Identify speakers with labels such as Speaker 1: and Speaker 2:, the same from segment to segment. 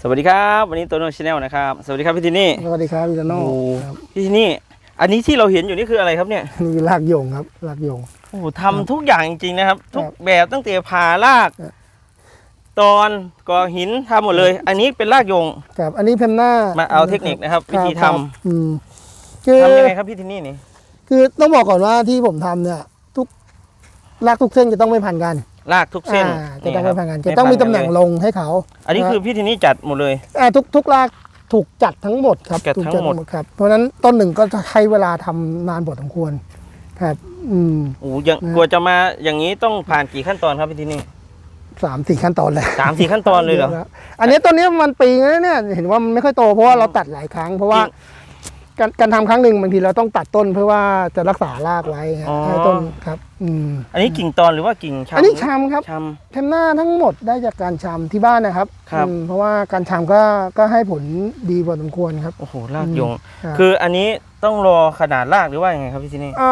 Speaker 1: สวัสดีครับวันนี้ตัวโนชแนลนะครับสวัสดีครับพี่ทินี่
Speaker 2: สวัสดีครับพี่โตโน่
Speaker 1: โอ้
Speaker 2: ครับ
Speaker 1: พี่ทินี่อันนี้ที่เราเห็นอยู่นี่คืออะไรครับเนี่ย
Speaker 2: นี่ลากโยงครับลากโยง
Speaker 1: โอ้โหทำทุกอย่างจริงๆนะครับ ทุก
Speaker 2: ครับ
Speaker 1: แบบตั้งแต่ผ่าลาก
Speaker 2: ครับ
Speaker 1: ตอนก่อหินทำหมดเลย อันนี้เป็นลากโยง
Speaker 2: ครับอันนี้เพมหน้า
Speaker 1: มาเอาเทคนิคนะครับ วิธีทำ
Speaker 2: ครับอืมคือ
Speaker 1: ทำยังไงครับพี่ทินี่นี่
Speaker 2: คือต้องบอกก่อนว่าที่ผมทำเนี่ย ทุกลากทุกเส้นจะต้องไม่พันกัน
Speaker 1: ลากทุกเส้น
Speaker 2: อ่าจะต้อง
Speaker 1: ครั
Speaker 2: ไม่
Speaker 1: บ
Speaker 2: พันกันจะต้องมีตำแหน่ง
Speaker 1: ไพักั
Speaker 2: ลงให้เขา
Speaker 1: อันนี้คือพี่ทินี่จัดหมดเลย
Speaker 2: อ่าทุกทุกลากถูกจัดทั้งหมดครับ
Speaker 1: จัด
Speaker 2: ถูก
Speaker 1: ทั้งหมด
Speaker 2: ครับ เพราะฉะนั้นต้นหนึ่งก็จะใช้เวลาทำนานพอสมควร ครับ อืม
Speaker 1: โอ้โหยัง
Speaker 2: นะ
Speaker 1: กลัวจะมาอย่างนี้ต้องผ่านกี่ขั้นตอนครับพี่ทินี่
Speaker 2: สามสี่ขั้นตอนเลย
Speaker 1: สามสี่ขั้นตอนเลยเหรอะ
Speaker 2: อันนี้ต้นนี้มันปีนึงแล้วเนี่ย เห็นว่ามันไม่ค่อยโตเพราะว่าเราตัดหลายครั้ง เพราะว่า
Speaker 1: จริง
Speaker 2: การการทำครั้งหนึ่งบางทีเราต้องตัดต้นเพื่อว่าจะรักษารากไว้ฮะ
Speaker 1: อ๋อ
Speaker 2: ให้ต้นครับอืม
Speaker 1: อันนี้กิ่งตอนหรือว่ากิ่งชำ
Speaker 2: อันนี้ชำครับ
Speaker 1: ช
Speaker 2: เทมหน้าทั้งหมดได้จากการชำที่บ้านนะครับ
Speaker 1: ครับ
Speaker 2: อืมเพราะว่าการชำก็ก็ให้ผลดีพอสมควรครับำ
Speaker 1: โอ้โหลากโยง
Speaker 2: ครับ
Speaker 1: คืออันนี้ต้องรอขนาดรากหรือว่ายังไงครับพี่ทินี่
Speaker 2: เอ่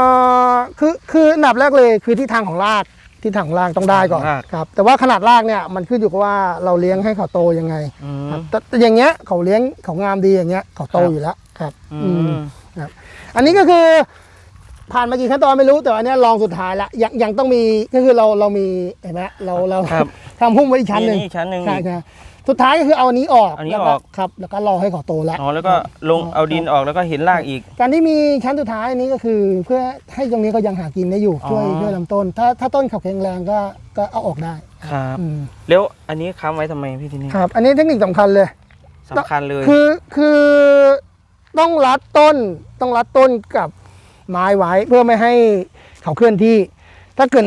Speaker 2: อคือคืออันดับแรกเลยคือที่ทางของราก ที่ทางของรากต้องได้ก่อน
Speaker 1: ราก
Speaker 2: ครับแต่ว่าขนาดรากเนี่ยมันขึ้นอยู่กับว่าเราเลี้ยงให้เขาโตยังไง
Speaker 1: อื
Speaker 2: ครั
Speaker 1: ม
Speaker 2: บแต่แต่อย่างเงี้ยเขาเลี้ยงเขางามดีอย่างเงี้ยเขาโต
Speaker 1: ครับ
Speaker 2: อยู่แล้วครับ
Speaker 1: อื
Speaker 2: อืม
Speaker 1: ม
Speaker 2: อันนี้ก็คือผ่านมากี่ขั้นตอนไม่รู้แต่ว่าอันเนี้ยลองสุดท้ายละยังยังต้องมีก็คือเราเรามีเห็นไหมเราเรา
Speaker 1: ครับ
Speaker 2: ทำหุ้มไว้อีกชั้นหนึ่ง
Speaker 1: นี่อีกชั้นหนึ่ง
Speaker 2: ใช่ใช่ สุดท้ายก็คือเอาอันนี้ออก
Speaker 1: อันนี้
Speaker 2: แล้ว
Speaker 1: ออก
Speaker 2: ครับ แล้วก็รอให้เขาโตแล้ว
Speaker 1: อ๋อแล้วก็ลงเอาดินออกแล้วก็เห็นรากอีก
Speaker 2: การที่มีชั้นสุดท้ายอันนี้ก็คือ เพื่อให้ตรงนี้เขายังหากินได้อยู่ช่วย
Speaker 1: อ๋อ
Speaker 2: ช่วยลำต้น ถ้าถ้าต้นเขาแข็งแรงก็ก็เอาออกได้
Speaker 1: ครับ
Speaker 2: อืม
Speaker 1: แล้วอันนี้ค้ำไว้ทำไมพี่ทินี่
Speaker 2: ครับ อันนี้เทคนิคสำคัญเลย
Speaker 1: สำคัญเลย
Speaker 2: คือคือต้องรัดต้นต้องรัดต้นกับไม้ไว้เพื่อไม่ให้เขาเคลื่อนที่ ถ้าเกิด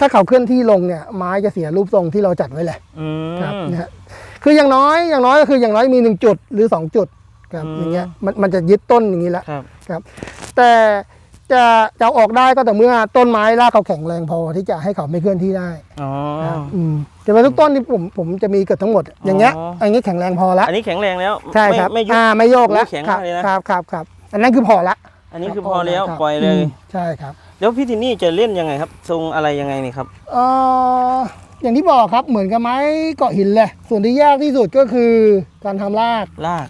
Speaker 2: ถ้าเขาเคลื่อนที่ลงเนี่ยไม้จะเสียรูปทรงที่เราจัดไว้เลย
Speaker 1: อืม
Speaker 2: ครับนะฮะ คืออย่างน้อยอย่างน้อยก็คืออย่างน้อยมีหนึ่งจุดหรือสองจุดครับ
Speaker 1: อืม
Speaker 2: อย่างเงี้ยมันมันจะยึดต้นอย่างนี้แล้ว
Speaker 1: ครับ
Speaker 2: แต่จะจะเอาออกได้ก็แต่อเมื่อต้นไม้รากเขาแข็งแรงพอที่จะให้เขาไม่เคลื่อนที่ได้
Speaker 1: อ๋อ
Speaker 2: ครับอืมแต่ว่าทุกต้นที่ผมผมจะมีเกือบทั้งหมด อย่างเงี้ย
Speaker 1: อ๋อ
Speaker 2: อันนี้แข็งแรงพอละ
Speaker 1: อันนี้แข็งแรงแล้ว
Speaker 2: ใช่ครับ
Speaker 1: ไม่ไม่ยุบ
Speaker 2: อ่าไม่โยกแล้ว
Speaker 1: โอ้แข็ง
Speaker 2: ครั
Speaker 1: มากเลยนะ
Speaker 2: ครับครับครับอันนั้นคือพอละ
Speaker 1: อันนี้คือพอแล้ว
Speaker 2: ครับ
Speaker 1: ปล่อยเลย
Speaker 2: มใช่ครับ
Speaker 1: แล้วพี่ทินี่จะเล่นยังไงครับ ทรงอะไรยังไงนี่ครับ
Speaker 2: เอ่อ อย่างที่บอกครับเหมือนกับไม้เกาะหินเลยส่วนที่ยากที่สุดก็คือการทำราก
Speaker 1: ราก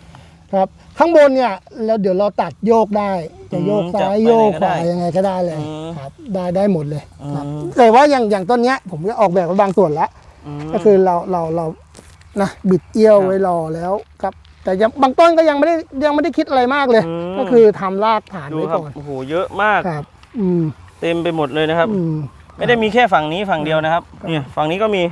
Speaker 2: ครับ ข้างบนเนี่ยแล้วเดี๋ยวเราตัดโยกได้จะโยก
Speaker 1: อืม
Speaker 2: ซ้าย
Speaker 1: จะไป
Speaker 2: โยก
Speaker 1: ไหนก็
Speaker 2: ข
Speaker 1: ได้
Speaker 2: วายังไงก็ได้เลย
Speaker 1: อืม
Speaker 2: ครับ ได้ได้หมดเลยครับ
Speaker 1: อืม
Speaker 2: แต่ว่าอย่างอย่างต้นเนี้ย ผมก็ออกแบบไว้บางส่วนแล้ว
Speaker 1: ม
Speaker 2: ก็คือเราเราเรานะบิดเอี้ยว
Speaker 1: ครับ
Speaker 2: ไว้รอแล้วครับ แต่ยังบางต้นก็ยังไม่ได้ยังไม่ได้คิดอะไรมากเลย
Speaker 1: อืม
Speaker 2: ก็คือทำรากฐาน
Speaker 1: ดู
Speaker 2: ไว้
Speaker 1: ครับ
Speaker 2: ก่อน
Speaker 1: โอ้โหเยอะมาก
Speaker 2: ครับ อืม
Speaker 1: เต็มไปหมดเลยนะครับ
Speaker 2: อืม
Speaker 1: ไม่ได้มีแค่ฝั่งนี้ฝั่งเดียวนะครับเนี่ยฝั่งนี้ก็มี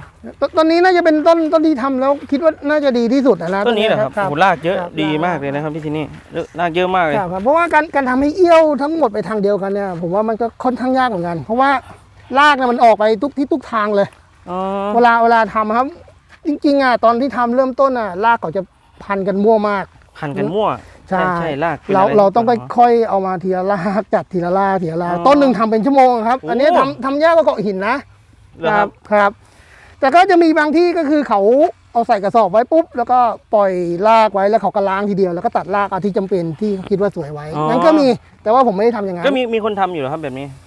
Speaker 2: ตต้นนี้น่าจะเป็นต้นต้นที่ทำแล้วคิดว่าน่าจะดีที่สุดอะนะ
Speaker 1: ต้นนี้เหรอครับ
Speaker 2: ครั
Speaker 1: โอ้โหรากเยอะ
Speaker 2: ครับ
Speaker 1: ดีมากเลยนะครับพี่ทินี่รากเยอะมากเลย
Speaker 2: ครับครับเพราะว่าการการทำให้เอี้ยวทั้งหมดไปทางเดียวกันเนี่ยผมว่ามันก็ค่อนข้างยากเหมือนกัน เพราะว่ารากเนี่ยมันออกไปทุกที่ทุกทางเลย
Speaker 1: อ๋อ
Speaker 2: เวลาเวลาทำครับ จริงๆอะตอนที่ทำเริ่มต้นอะรากเขาจะพันกันมั่วมาก
Speaker 1: พันกันมั่ว
Speaker 2: ใช่
Speaker 1: ใช่รากป็น
Speaker 2: เราะ
Speaker 1: ไเรา
Speaker 2: ต้องไปค่อยเอามาทีละรากจัดทีละรากทีละราก
Speaker 1: อ๋อ
Speaker 2: ต้นหนึ่งทำเป็นชั่วโมงครับ
Speaker 1: โอ้
Speaker 2: อันนี้ทำทำยากกว่าเกาะหินนะ
Speaker 1: เหรอครับ
Speaker 2: ครับ แต่ก็จะมีบางที่ก็คือเขาเอาใส่กระสอบไว้ปุ๊บ แล้วก็ปล่อยรากไว้แล้วเขาก็ล้างทีเดียวแล้วก็ตัดรากเอาที่จำเป็นที่เขาคิดว่าสวยไว้
Speaker 1: อ๋อ
Speaker 2: นั่นก็มีแต่ว่าผมไม่ได้ทำอย่างนั้น
Speaker 1: ก็มีมีคนทำอยู่เหรอครับแบบนี้
Speaker 2: อืม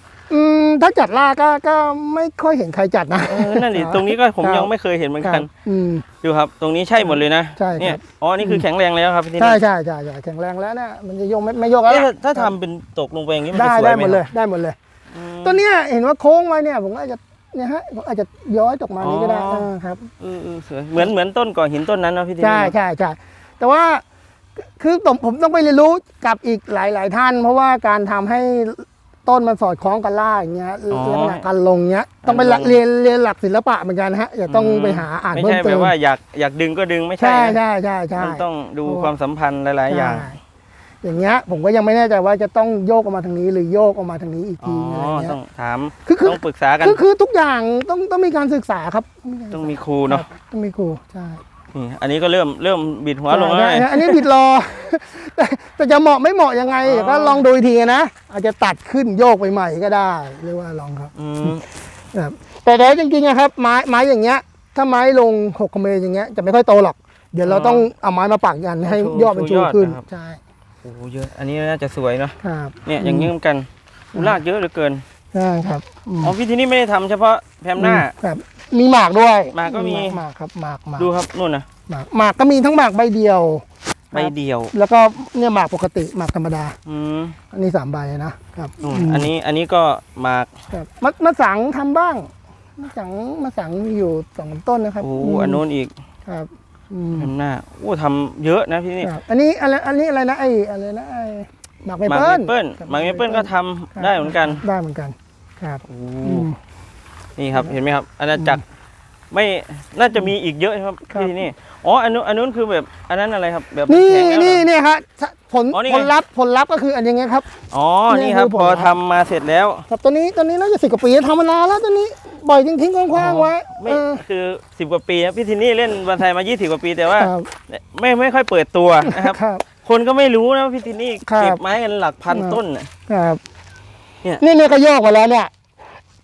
Speaker 2: ถ้าจัดรากก็ก็ไม่ค่อยเห็นใครจัดนะ
Speaker 1: เออนั่นดิตรงนี้ก็ผม
Speaker 2: ครับ
Speaker 1: ยังไม่เคยเห็นเหมือน
Speaker 2: ค
Speaker 1: กั
Speaker 2: รั
Speaker 1: น
Speaker 2: บอืม
Speaker 1: ดูครับ ตรงนี้ใช่หมดเลยนะ
Speaker 2: ใช่ครับ
Speaker 1: เนี่ยอ๋อนี่คือแข็งแรงแล้วครับพี่ทินี่
Speaker 2: ใช่ใช่ใช่ใช่แข็งแรงแล้วเนี่ยมันจะโยกไม่ไม่โยกแล้ว
Speaker 1: เอ๊ะ
Speaker 2: ล่ะ
Speaker 1: ถ้าทำเป็นตกลงไปอย่างนี้มัน
Speaker 2: ได้
Speaker 1: จะสวย
Speaker 2: ได้
Speaker 1: ไห
Speaker 2: ห
Speaker 1: ม
Speaker 2: มดเลย
Speaker 1: ครับ
Speaker 2: ได้หมดเลย
Speaker 1: อืม
Speaker 2: ตัวเนี้ยเห็นว่าโค้งไว้เนี่ยผมก็อาจจะเนี่ยฮะผมอาจจะย้อยตกมานี้ก็ได้
Speaker 1: อ๋อ
Speaker 2: เออครับ
Speaker 1: เออเออสวยเหมือนเหมือนต้นก่อหินต้นนั้นเนาะพี่ทินี่
Speaker 2: ใช่ใช่ใช่แต่ว่าคือผมผมต้องไปเรียนรู้กับอีกหลายๆท่าน เพราะว่าการทำให้ ต้นมันสอดคล้องกันล่ากอย่างเงี้ยลักษณะการลงเงี้ยต้องไปละเรียนเรียนหลักศิลปะเหมือนกันนะฮะอย่าต้องไปหาอ่าน
Speaker 1: ไม่
Speaker 2: เพิ่ม
Speaker 1: ใช่
Speaker 2: เติ
Speaker 1: แบ
Speaker 2: ม
Speaker 1: บว่าอยากอยากดึงก็ดึงไม่ใช่
Speaker 2: ใช่
Speaker 1: นะ
Speaker 2: ใช่ใช่ใช่
Speaker 1: มันต้องดู
Speaker 2: โอ้
Speaker 1: ความสัมพันธ์หลาย ๆ อย่าง
Speaker 2: ใช่อย่างเงี้ยผมก็ยังไม่แน่ใจว่าจะต้องโยกออกมาทางนี้หรือโยกออกมาทางนี้อีก
Speaker 1: อ๋อ
Speaker 2: ทีอะไรเงี้
Speaker 1: ต้อย งถาม
Speaker 2: คือคือ
Speaker 1: ต้องปรึกษากัน
Speaker 2: คือคือทุกอย่างต้องต้องมีการศึกษาครับ
Speaker 1: ต้องมีครูเนาะ
Speaker 2: ครับต้องมีครูใช่
Speaker 1: นี่อันนี้ก็เริ่มเริ่มบิดหัวลงแล้ว
Speaker 2: ใช่
Speaker 1: ไง
Speaker 2: ใช่อันนี้ผิดรอ แต่แต่จะเหมาะไม่เหมาะยังไง
Speaker 1: อ๋อ
Speaker 2: เดี๋ยวก็ลองดูอีกทีนะอาจจะตัดขึ้นโยกไปใหม่ก็ได้หรือว่าลองครับ
Speaker 1: อืม
Speaker 2: ครับแต่แต่จริงๆนะครับ ไม้ไม้อย่างเงี้ย ถ้าไม้ลงหกเมตรอย่างเงี้ยจะไม่ค่อยโตหรอก เดี๋ยวเราต้องเอาไม้มาปักยันให้ยอดมันชูขึ้นใช่
Speaker 1: โอ้โหเยอะ อันนี้น่าจะสวยเนาะ
Speaker 2: ครับ
Speaker 1: เนี่ยอย่างนี้เหมือนกันรากเยอะเหลือเกิน
Speaker 2: ใช่ครับอืม
Speaker 1: อ๋อพี่ที่นี่ไม่ได้ทำเฉพาะแพมหน้า
Speaker 2: ครับ มีหมากด้วย
Speaker 1: หมากก็มี
Speaker 2: หมากครับหมากหมาก
Speaker 1: ดูครับนู่นนะ
Speaker 2: หมากหมากก็มีทั้งหมากใบเดียว
Speaker 1: ใบเดียว
Speaker 2: แล้วก็เนี่ยหมากปกติหมากธรรมดา
Speaker 1: อืม
Speaker 2: อันนี้สามใบนะครับ
Speaker 1: นู่น
Speaker 2: ม
Speaker 1: อันนี้อันนี้ก็หมาก
Speaker 2: ครับมะมะสังทำบ้างมะสังมะสังมีอยู่สองต้นนะครับ
Speaker 1: โอ้
Speaker 2: ม
Speaker 1: อันนู้นอีก
Speaker 2: ครับอืม
Speaker 1: ทำหน้าโอ้ทำเยอะนะพี่นี่
Speaker 2: ครับอันนี้อะไรอันนี้อะไรนะไอ้อะไรนะไอ้หมากเม
Speaker 1: หมาก
Speaker 2: เปิ้ล
Speaker 1: เมเปิ้ล
Speaker 2: ครับ
Speaker 1: หมากเมเปิ้ลก็ทำ
Speaker 2: ครับ
Speaker 1: ได้เหมือนกัน
Speaker 2: ได้เหมือนกัน ครับ
Speaker 1: โอ้
Speaker 2: อืม
Speaker 1: นี่ครับเห็นไหมครับอาณาจักรไม่น่าจะมีอีกเยอะครับ
Speaker 2: ครับ
Speaker 1: ที่นี่อ๋ออันนู้นอันนู้นคือแบบอันนั้นอะไรครับ แบบ
Speaker 2: นี่
Speaker 1: แข็งแล้วเหรอ
Speaker 2: นี่เนี่ยครับผล
Speaker 1: อ๋อนี่ไง
Speaker 2: ผลลัพธ์ผลลัพธ์ก็คืออันอย่างเงี้ยครับ
Speaker 1: อ๋อ
Speaker 2: นี่
Speaker 1: นี่ครับ
Speaker 2: คือผ
Speaker 1: พ
Speaker 2: ล
Speaker 1: อ
Speaker 2: ลัพธ์
Speaker 1: ทำมาเสร็จแล้ว
Speaker 2: ครับตัวนี้ตัวนี้น่าจะสิบกว่าปีทำมานานแล้วตัวนี้ปล่อยทิ้งทิ้งๆคว้างๆไว้
Speaker 1: ไม่
Speaker 2: เออ
Speaker 1: คือสิบกว่าปีครับพี่ทินนี่เล่นบอลไทยมา 20 กว่าปีแต่ว่า
Speaker 2: ครับ
Speaker 1: ไม่ไม่ค่อยเปิดตัวนะครับ
Speaker 2: ครับ
Speaker 1: คนก็ไม่รู้นะว่าพี่ทินนี่
Speaker 2: ครับ
Speaker 1: เก็บไม้กันหลักพัน
Speaker 2: ครับ
Speaker 1: ต้นน่ะ
Speaker 2: ครับ
Speaker 1: เนี่ย
Speaker 2: นี่เนี่ยก็โยกมาแล้วเนี่ย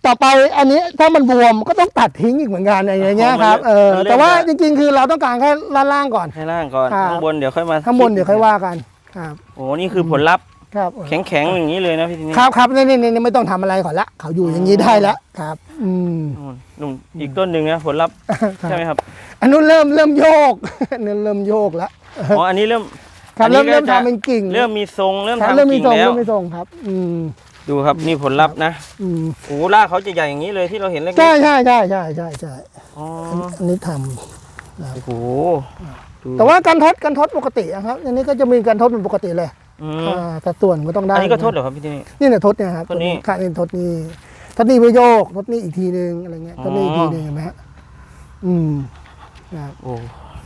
Speaker 2: ต่อไปอันนี้ถ้ามันบวมก็ต้องตัดทิ้งอีกเหมือนกันอย่างเงี้ยครับเออแต่ว่าจริง ๆ คือเราต้องการแค่ล่างล่างๆก่อน
Speaker 1: ให้ล่างก่อน
Speaker 2: ครับ
Speaker 1: ข้างบนเดี๋ยวค่อยมา
Speaker 2: ข้างบนเดี๋ยวค่อยว่ากันครับ
Speaker 1: โอ้นี่คือผลลัพธ์
Speaker 2: ครับ
Speaker 1: แข็งๆอย่างนี้เลยนะพี่ทินนี่
Speaker 2: ครับครับนี่นี่นี่ไม่ต้องทำอะไรก่อนละเขาอยู่อย่างนี้ได้แล้วครับ อืม
Speaker 1: นู่นนู่นอีกต้นหนึ่งนะผลลัพธ์
Speaker 2: ครับ
Speaker 1: ใช่ไหมครับ
Speaker 2: อันนู้นเริ่มเริ่มโยกอันนู้นเริ่มโยกแล้ว
Speaker 1: อ๋ออันนี้เริ่ม
Speaker 2: ครับ
Speaker 1: อันนี้
Speaker 2: เริ่มเริ่ม
Speaker 1: ก็จะ
Speaker 2: ทำเป็นกิ่ง
Speaker 1: เริ่มมีทรงเริ่ม
Speaker 2: ครับ
Speaker 1: ทำ
Speaker 2: เริ่มมี
Speaker 1: กิ่ง
Speaker 2: ทรง
Speaker 1: แล้ว
Speaker 2: เริ่มมีทรงครับ อืม
Speaker 1: ดูครับนี่ผลลัพธ์นะ
Speaker 2: อืม
Speaker 1: โอ้รากเขาจะใหญ่อย่างนี้เลยที่เราเห็นเล็กๆ
Speaker 2: ใช่ใช่ใช่ใช่ใช่ใช่
Speaker 1: อ๋อ
Speaker 2: อันนี้ทำ
Speaker 1: โอ้โหดู
Speaker 2: แต่ว่าการทดการทดปกติอะครับอันนี้ก็จะมีการทดเป็นปกติเลย
Speaker 1: อืม
Speaker 2: อ่าสัดส่วนก็ต้องได้
Speaker 1: อันนี้ก็โทษเหรอครับพี่ที่นี่
Speaker 2: นี่เนี่ยทดเนี่ยครับ
Speaker 1: ทดนี้
Speaker 2: ค่ะนี่ทดนี่ทดนี่ไปโยกทดนี่อีกทีนึงอะไรเงี้ย
Speaker 1: อ๋อ
Speaker 2: ทดนี่อีกทีนึงเห็นไหมฮะอืมครับ
Speaker 1: โอ้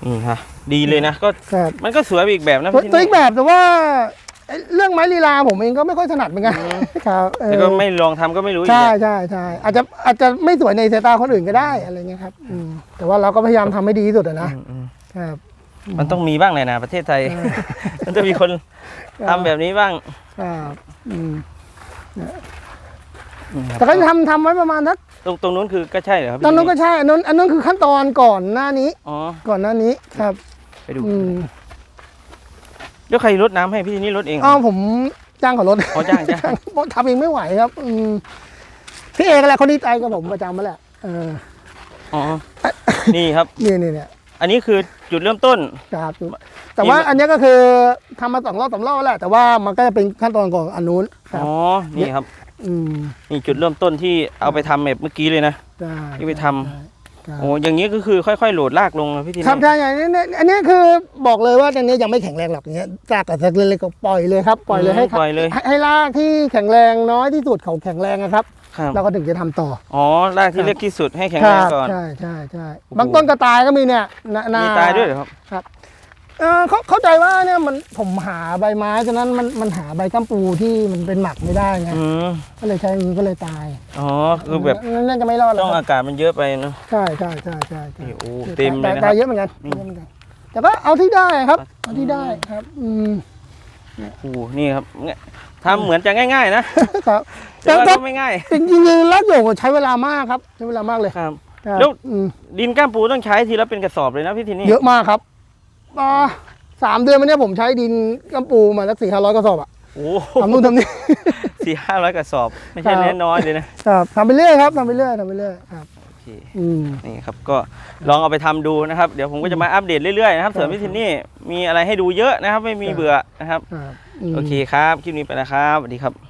Speaker 1: นี่ฮะดีเลยนะก็
Speaker 2: ครับ
Speaker 1: มันก็สวยไปอีกแบบนะ
Speaker 2: ตัว
Speaker 1: พี่
Speaker 2: ตัว
Speaker 1: ที่
Speaker 2: อี
Speaker 1: นี่
Speaker 2: กแบบแต่ว่าไอ้ เรื่องไม้ลีลาผมเองก็ไม่ค่อยถนัดเหมือนกันครับเออ
Speaker 1: แล้วก็ไม่ลองทำก็ไม่รู้อีก
Speaker 2: ใช่
Speaker 1: เนี่ย
Speaker 2: ใช่ใช่อาจจะอาจจะไม่สวยในสายตาคนอื่นก็ได้อะไรเงี้ยครับอืมแต่ว่าเราก็พยายามทำให้ดีที่สุดอะนะ
Speaker 1: อืมอืม
Speaker 2: ครับ
Speaker 1: มันต้องมีบ้างเลยนะประเทศไทย มันจะมีคนทำแบบนี้บ้าง
Speaker 2: ครับอืม
Speaker 1: นี่ครับ
Speaker 2: แต่ก็ทำทำไว้ประมาณสัก
Speaker 1: ตรงตรงนู้นคือก็ใช่เหรอครับ
Speaker 2: ตอนนู้นก็
Speaker 1: พี่
Speaker 2: ใช่อันนู้นอันนู้นคือขั้นตอนก่อนหน้านี้
Speaker 1: อ๋อ
Speaker 2: ก่อนหน้านี้ครับ
Speaker 1: ไปดู
Speaker 2: อืม
Speaker 1: แล้วใครรดน้ำให้พี่ที่นี่รดเองเหร
Speaker 2: อ๋
Speaker 1: อ
Speaker 2: อ ผมจ้างเขารถ
Speaker 1: อ๋อจ้างจ้าง
Speaker 2: เพราะทำเองไม่ไหวครับอืมพี่เอกอะไรคนนี้ใจกับผมประจำมาแหละเออ
Speaker 1: อ๋อ นี่ครับ
Speaker 2: นี่นี่เนี่ย
Speaker 1: อันนี้คือจุดเริ่มต้น
Speaker 2: ครับแต่ว่าอันเนี้ยก็คือทำมาสองรอบสามรอบแล้วแหละแต่ว่ามันก็จะเป็นขั้นตอนก่อนอันนู้นครับ
Speaker 1: อ๋อนี่ครับ
Speaker 2: อืม
Speaker 1: นี่จุดเริ่มต้นที่เอาไปทำแบบเมื่อกี้เลยนะ
Speaker 2: ได้
Speaker 1: ที่ไปทำ
Speaker 2: ได้ครับ
Speaker 1: โอ้อย่างนี้ก็คือค่อยๆโหลดลากลงนะพี่ที
Speaker 2: ครับ
Speaker 1: นี่
Speaker 2: ใช่ใช่เนี่ยเนี่ยอันเนี้ยคือบอกเลยว่าอันเนี้ยยังไม่แข็งแรงหรอกเนี้ยจากกับเล็กๆก็ปล่อยเลยครับปล่อยเลยให้
Speaker 1: ปล่อยเลย
Speaker 2: ให้ให้รากที่แข็งแรงน้อยที่สุดเขาแข็งแรงนะครับ
Speaker 1: ครับ
Speaker 2: เราก็ถึงจะทำต่อ
Speaker 1: อ๋อราก
Speaker 2: ครั
Speaker 1: ที่
Speaker 2: บ
Speaker 1: เล็กที่สุดให้แข็ง
Speaker 2: ค
Speaker 1: แร
Speaker 2: รั
Speaker 1: ง
Speaker 2: บ
Speaker 1: ก่อน
Speaker 2: ใช่ใช่ใช่
Speaker 1: โอ้โห
Speaker 2: บางต้นก็ตายก็มีเนี่ยหน้หน้
Speaker 1: มีตายด้วยเหรอครับ
Speaker 2: เออเขาเข้าใจว่าเนี่ยมันผมหาใบไม้ฉะนั้นมันมันหาใบกัมปูที่มันเป็นหมักไม่ได้ไง
Speaker 1: อืม
Speaker 2: ก็เลยใช้อย่างนี้ก็เลยตาย
Speaker 1: อ๋อคือแบบ
Speaker 2: นั่นน่าจะไม่รอดหรอก
Speaker 1: ต้อง
Speaker 2: ครั
Speaker 1: อา
Speaker 2: บ
Speaker 1: กาศมันเยอะไปเนอะ
Speaker 2: ใช่ใช่ใช่ใช่ใช่
Speaker 1: นี่โอ้เต็มเลยนะค
Speaker 2: ตา
Speaker 1: รั
Speaker 2: ย
Speaker 1: บ
Speaker 2: เยอะเหมือนกัน
Speaker 1: นี่
Speaker 2: เยอะเหมือนกัน แต่ก็เอาที่ได้ครับ เอาที่ได้ครับ อืม
Speaker 1: โอ้นี่ครับเนี่ยทำเหมือนจะง่าย ๆ นะครับแต่
Speaker 2: แต่
Speaker 1: ว่า
Speaker 2: ก็
Speaker 1: ก็ไม่ง่าย
Speaker 2: จริงๆรักโยกใช้เวลามากครับ ใช้เวลามากเลย
Speaker 1: ครับ
Speaker 2: ครับ
Speaker 1: แล้ว
Speaker 2: อืม
Speaker 1: ดินก้ามปูต้องใช้ทีละเป็นกระสอบเลยนะพี่ทีนี่
Speaker 2: เยอะมากครับ อ่าสามเดือนมาเนี้ยผมใช้ดินกัมปูมาสักสี่ห้าร้อยกระสอบอะ
Speaker 1: โอ้
Speaker 2: ทำนู่นทำนี่
Speaker 1: สี่ห้าร้อยกระสอบ ไม่ใช่
Speaker 2: ครับ
Speaker 1: น้อยๆเลยนะครับ
Speaker 2: ทำไปเรื่อยครับทำไปเรื่อยทำไปเรื่อยครับ
Speaker 1: โอเค
Speaker 2: อืม
Speaker 1: นี่ครับก็ลองเอาไปทำดูนะครับ เดี๋ยวผมก็จะมาอัปเดตเรื่อยๆนะครับ
Speaker 2: ครับ
Speaker 1: ส่วนพี่ทีนี่มีอะไรให้ดูเยอะนะครับ ไม่มี
Speaker 2: ครับ
Speaker 1: เบื่อนะครับ
Speaker 2: ครับม
Speaker 1: โอเคครับคลิปนี้ไปแล้วครับสวัสดีครับ